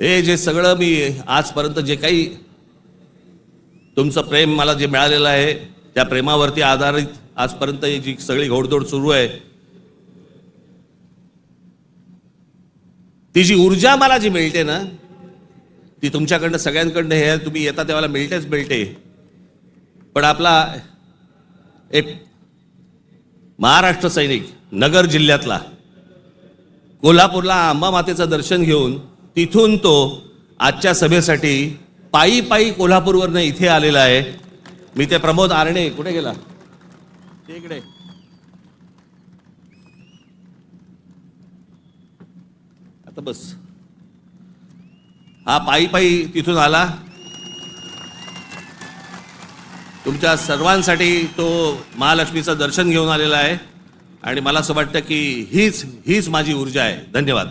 हे जे सगळं मी आजपर्यंत जे काही तुमचं प्रेम मला जे मिळालेलं आहे त्या प्रेमावरती आधारित आजपर्यंत ही जी सगळी घोडदौड सुरू आहे ती जी ऊर्जा मला जी मिळते ना ती तुमच्याकडनं सगळ्यांकडनं हे तुम्ही येता तेव्हाला मिळतेच मिळते. पण आपला एक महाराष्ट्र सैनिक नगर जिल्ह्यातला कोल्हापूरला आंबा मातेचं दर्शन घेऊन तिथून तो आजच्या सभेसाठी पायी पायी कोल्हापूरवरनं इथे आलेला आहे. मी ते प्रमोद आरणे कुठे गेला? ते इकडे. आता बस. हा पायी पायी तिथून आला. तुमच्या सर्वांसाठी तो महालक्ष्मीचं दर्शन घेऊन आलेला आहे. आणि मला असं वाटतं की हीच हीच माझी ऊर्जा आहे. धन्यवाद.